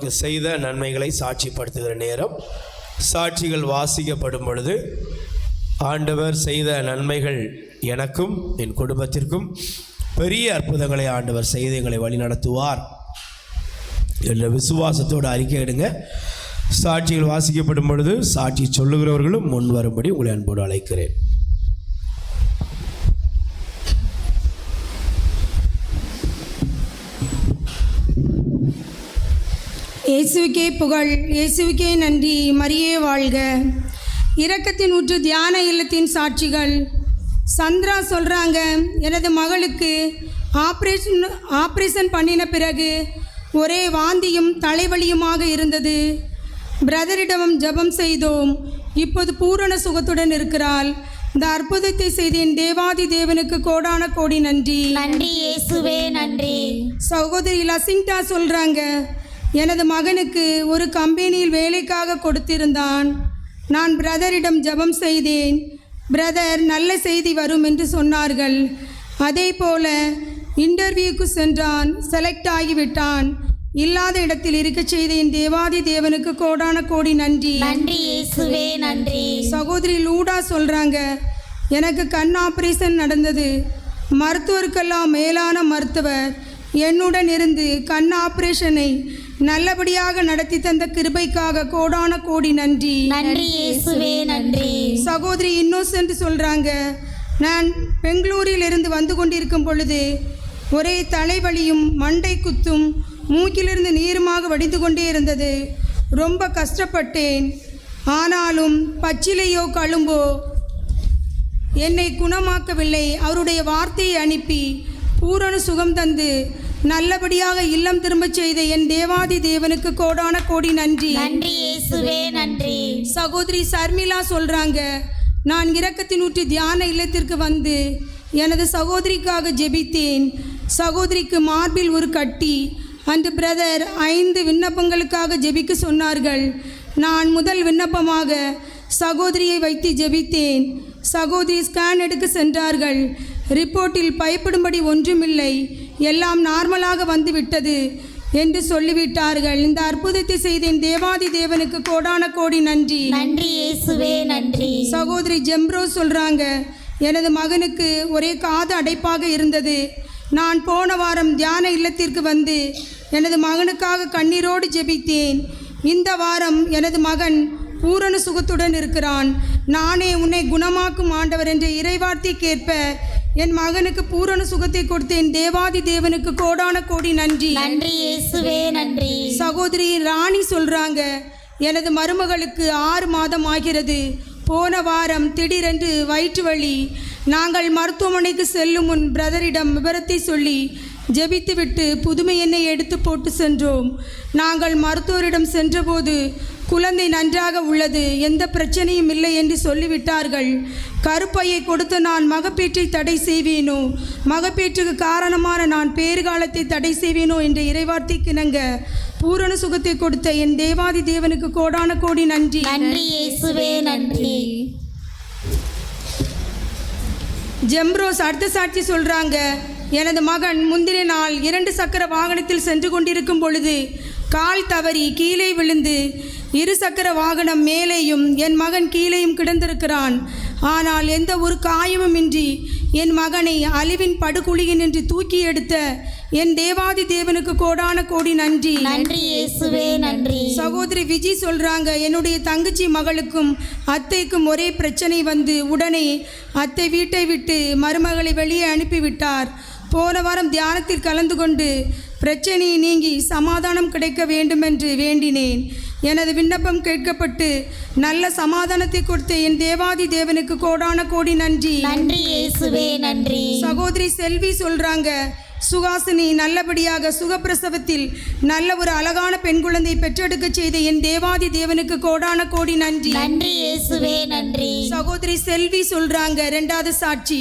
நமக்கு செய்த நன்மைகளை சாட்சிப்படுத்துகிற நேரம். சாட்சிகள் வாசிக்கப்படும் பொழுது ஆண்டவர் செய்த நன்மைகள் எனக்கும் என் குடும்பத்திற்கும் பெரிய அற்புதங்களை ஆண்டவர் செய்து எங்களை வழிநடத்துவார் என்ற விசுவாசத்தோடு அறிக்கையிடுங்க சாட்சிகள் வாசிக்கப்படும் பொழுது சாட்சி சொல்லுகிறவர்களும் முன் வரும்படி உங்களை அன்போடு அழைக்கிறேன். இயேசுவுக்கே புகழ் இயேசுவுக்கே நன்றி மரியே வாழ்க. இரக்கத்தின் ஊற்று தியான இல்லத்தின் சாட்சிகள். சந்திரா சொல்கிறாங்க எனது மகளுக்கு ஆப்ரேஷன் ஆப்ரேஷன் பண்ணின பிறகு ஒரே வாந்தியும் தலைவலியுமாக இருந்தது. பிரதரிடமும் ஜெபம் செய்தோம். இப்போது பூரண சுகத்துடன் இருக்கிறாள். இந்த அற்புதத்தை செய்தேன். தேவாதி தேவனுக்கு கோடான கோடி நன்றி. நன்றி இயேசுவே நன்றி. சகோதரி லசிங்டா சொல்கிறாங்க எனது மகனுக்கு ஒரு கம்பெனியில் வேலைக்காக கொடுத்திருந்தான். நான் பிரதரிடம் ஜெபம் செய்தேன். பிரதர் நல்ல செய்தி வரும் என்று சொன்னார்கள். அதே போல இன்டர்வியூக்கு சென்றான். செலக்ட் ஆகிவிட்டான். இல்லாத இடத்தில் இருக்கச் செய்தேன் தேவாதி தேவனுக்கு கோடான கோடி நன்றி. நன்றி இயேசுவே நன்றி. சகோதரி லூடா சொல்கிறாங்க எனக்கு கண் ஆபரேஷன் நடந்தது. மருத்துவருக்கெல்லாம் மேலான மருத்துவர். என்னுடன் இருந்து கண் ஆபரேஷனை நல்லபடியாக நடத்தி தந்த கிருபைக்காக கோடான கோடி நன்றி. நன்றி இயேசுவே நன்றி. சகோதரி இன்னோசென்ட் சொல்கிறாங்க நான் பெங்களூரில் இருந்து வந்து கொண்டிருக்கும் பொழுது ஒரே தலைவலியும் மண்டை குத்தும் மூக்கிலிருந்து நீருமாக வடிந்து கொண்டே இருந்தது. ரொம்ப கஷ்டப்பட்டேன். ஆனாலும் பச்சிலையோ கழும்போ என்னை குணமாக்கவில்லை. அவருடைய வார்த்தையை அனுப்பி பூரண சுகம் தந்து நல்லபடியாக இல்லம் திரும்பச் செய்த என் தேவாதி தேவனுக்கு கோடான கோடி நன்றி. நன்றி இயேசுவே நன்றி. சகோதரி சர்மிளா சொல்கிறாங்க நான் இரக்கத்தின் ஊற்றி தியான இல்லத்திற்கு வந்து எனது சகோதரிக்காக ஜெபித்தேன். சகோதரிக்கு மார்பில் ஒரு கட்டி. அன்று பிரதர் ஐந்து விண்ணப்பங்களுக்காக ஜெபிக்க சொன்னார்கள். நான் முதல் விண்ணப்பமாக சகோதரியை வைத்து ஜெபித்தேன். சகோதரி ஸ்கேன் எடுக்க சென்றார்கள். ரிப்போர்ட்டில் பயப்படும்படி ஒன்றுமில்லை. எல்லாம் நார்மலாக வந்துவிட்டது என்று சொல்லிவிட்டார்கள். இந்த அற்புதத்தை செய்தேன் தேவாதி தேவனுக்கு கோடான கோடி நன்றி. நன்றி இயேசுவே நன்றி. சகோதரி ஜெம்ப்ரோ சொல்றாங்க எனது மகனுக்கு ஒரே காது அடைப்பாக இருந்தது. நான் போன வாரம் தியான இல்லத்திற்கு வந்து எனது மகனுக்காக கண்ணீரோடு ஜெபித்தேன். இந்த வாரம் எனது மகன் பூரண சுகத்துடன் இருக்கிறான். நானே உன்னை குணமாக்கும் ஆண்டவர் என்ற இறைவார்த்தை கேட்ப என் மகனுக்கு பூரண சுகத்தை கொடுத்தேன் தேவாதி தேவனுக்கு கோடான கோடி நன்றி. நன்றி இயேசுவே நன்றி. சகோதரி ராணி சொல்றாங்க எனது மருமகளுக்கு ஆறு மாதம் ஆகிறது. போன வாரம் திடீரென்று வயிற்று வலி. நாங்கள் மருத்துவமனைக்கு செல்லும் முன் பிரதரிடம் விவரத்தை சொல்லி ஜெபித்துவிட்டு புதுமை எண்ணெய் எடுத்து போட்டு சென்றோம். நாங்கள் மருத்துவரிடம் சென்றபோது குழந்தை நன்றாக உள்ளது எந்த பிரச்சனையும் இல்லை என்று சொல்லிவிட்டார்கள். கருப்பையை கொடுத்து நான் மகப்பேற்றை தடை செய்வேனோ? மகப்பேற்றுக்கு காரணமான நான் பேறுகாலத்தை தடை செய்வேனோ என்ற இறைவார்த்தைக்கு இணங்க பூரண சுகத்தை கொடுத்த என் தேவாதி தேவனுக்கு கோடான கோடி நன்றி. நன்றி நன்றி. ஜெம்ரோஸ் அடுத்த சாட்சி சொல்றாங்க எனது மகன் முந்தின நாள் இரண்டு சக்கர வாகனத்தில் சென்று கொண்டிருக்கும் பொழுது கால் தவறி கீழே விழுந்து இரு சக்கர வாகனம் மேலேயும் என் மகன் கீழேயும் கிடந்திருக்கிறான். ஆனால் எந்த ஒரு காயமும் இன்றி என் மகனை அழிவின் படுகுழியினின்று தூக்கி எடுத்த என் தேவாதி தேவனுக்கு கோடான கோடி நன்றி. நன்றி இயேசுவே நன்றி. சகோதரி விஜி சொல்றாங்க என்னுடைய தங்கச்சி மகளுக்கும் அத்தைக்கும் ஒரே பிரச்சனை வந்து உடனே அத்தை வீட்டை விட்டு மருமகளை வெளியே அனுப்பிவிட்டார். போன வாரம் தியானத்தில் கலந்து கொண்டு பிரச்சனை நீங்கி சமாதானம் கிடைக்க வேண்டுமென்று வேண்டினேன். எனது விண்ணப்பம் கேட்கப்பட்டு நல்ல சமாதானத்தை கொடுத்த என் தேவாதி தேவனுக்கு கோடான கோடி நன்றி. நன்றி இயேசுவே நன்றி. சகோதரி செல்வி சொல்றாங்க சுகாசினி நல்லபடியாக சுகப்பிரசவத்தில் நல்ல ஒரு அழகான பெண் குழந்தை பெற்றெடுக்க செய்த என் தேவாதி தேவனுக்கு கோடான கோடி நன்றி. நன்றி இயேசுவே நன்றி. சகோதரி செல்வி சொல்றாங்க ரெண்டாவது சாட்சி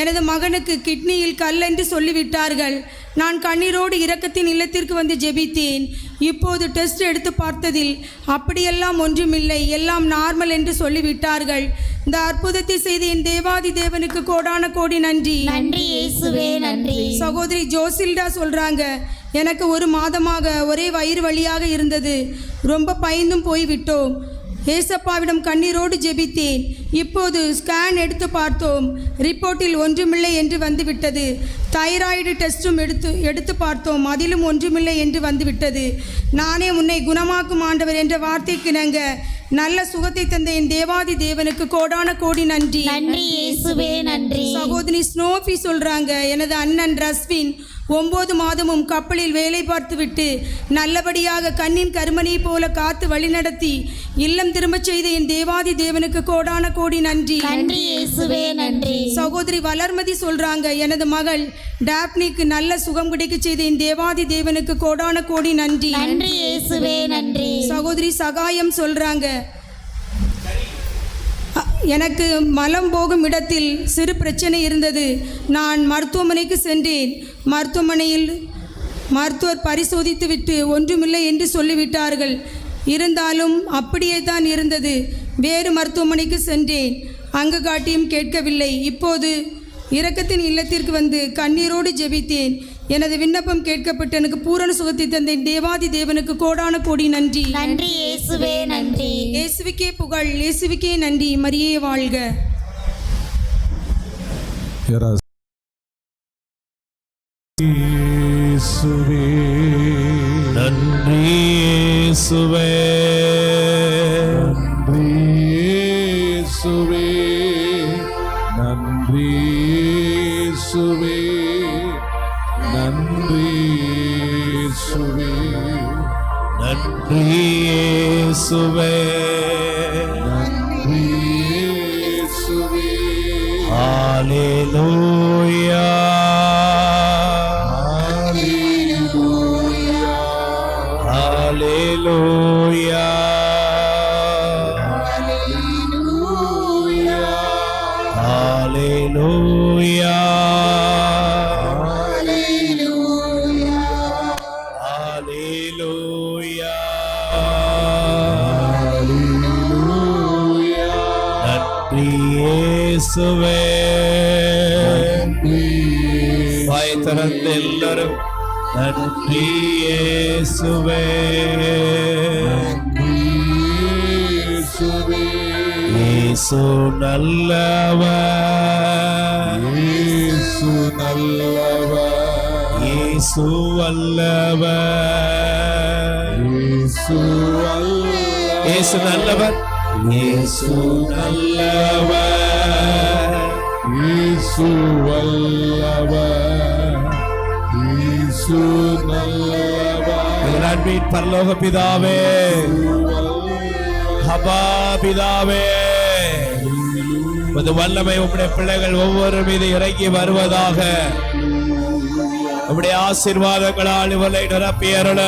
எனது மகனுக்கு கிட்னியில் கல் என்று சொல்லிவிட்டார்கள். நான் கண்ணீரோடு இரக்கத்தின் இல்லத்திற்கு வந்து ஜெபித்தேன். இப்போது டெஸ்ட் எடுத்து பார்த்ததில் அப்படியெல்லாம் ஒன்றுமில்லை. எல்லாம் நார்மல் என்று சொல்லிவிட்டார்கள். இந்த அற்புதத்தை செய்த என் தேவாதி தேவனுக்கு கோடான கோடி நன்றி. நன்றி இயேசுவே நன்றி. சகோதரி ஜோசில்டா சொல்றாங்க எனக்கு ஒரு மாதமாக ஒரே வயிறு வழியாக இருந்தது. ரொம்ப பயந்தும் போய்விட்டோம். ஏசப்பாவிடம் கண்ணீரோடு ஜெபித்தேன். இப்போது ஸ்கேன் எடுத்து பார்த்தோம். ரிப்போர்ட்டில் ஒன்றுமில்லை என்று வந்துவிட்டது. தைராய்டு டெஸ்டும் எடுத்து எடுத்து பார்த்தோம். அதிலும் ஒன்றுமில்லை என்று வந்துவிட்டது. நானே உன்னை குணமாக்கும் ஆண்டவர் என்ற வார்த்தைக்கிணங்க நல்ல சுகத்தை தந்த என் தேவாதி தேவனுக்கு கோடான கோடி நன்றி. நன்றி நன்றி. சகோதரி ஸ்னோபி சொல்றாங்க. எனது அண்ணன் ரஸ்வின் ஒன்பது மாதமும் கப்பலில் வேலை பார்த்துவிட்டு நல்லபடியாக கண்ணின் கருமணியை போல காத்து வழிநடத்தி இல்லம் திரும்பச் செய்த என் தேவாதி தேவனுக்கு கோடான கோடி நன்றி. நன்றி சகோதரி வளர்மதி சொல்றாங்க எனது மகள் டாப்னிக்கு நல்ல சுகம் கிடைக்க செய்த என் தேவாதி தேவனுக்கு கோடான கோடி நன்றி. நன்றி. சகோதரி சகாயம் சொல்றாங்க எனக்கு மலம் போகும் இடத்தில் சிறு பிரச்சனை இருந்தது. நான் மருத்துவமனைக்கு சென்றேன். மருத்துவமனையில் மருத்துவர் பரிசோதித்துவிட்டு ஒன்றுமில்லை என்று சொல்லிவிட்டார்கள். இருந்தாலும் அப்படியே தான் இருந்தது. வேறு மருத்துவமனைக்கு சென்றேன். அங்கு காட்டியும் கேட்கவில்லை. இப்போது இரக்கத்தின் இல்லத்திற்கு வந்து கண்ணீரோடு ஜெபித்தேன். எனது விண்ணப்பம் கேட்கப்பட்டு எனக்கு பூரண சுகத்தை தந்தேன் தேவாதி தேவனுக்கு கோடான கோடி நன்றி. நன்றி இயேசுவே நன்றி. இயேசுவுக்கே புகழ் இயேசுவுக்கே நன்றி. மரியே வாழ்க. இயேசுவே. நன்றி இயேசுவே. இயேசுவே இயேசுவே ஹalleluya இயேசுவே. வாய் திறந்து எல்லாரும் நன்றி இயேசுவே. இயேசு நல்லவர். இயேசு நல்லவர். இயேசு அல்லவர் இயேசு நல்லவர். இயேசு நல்லவர் இயேசு வல்லவர் இயேசு நல்லவர் எங்கள் அன்பின் பரலோக பிதாவே ஹபா பிதாவே. உமது வல்லமை உம்முடைய பிள்ளைகள் ஒவ்வொரு மீது இறங்கி வருவதாக. உம்முடைய ஆசீர்வாதங்களால் இவளை நிரப்பியருள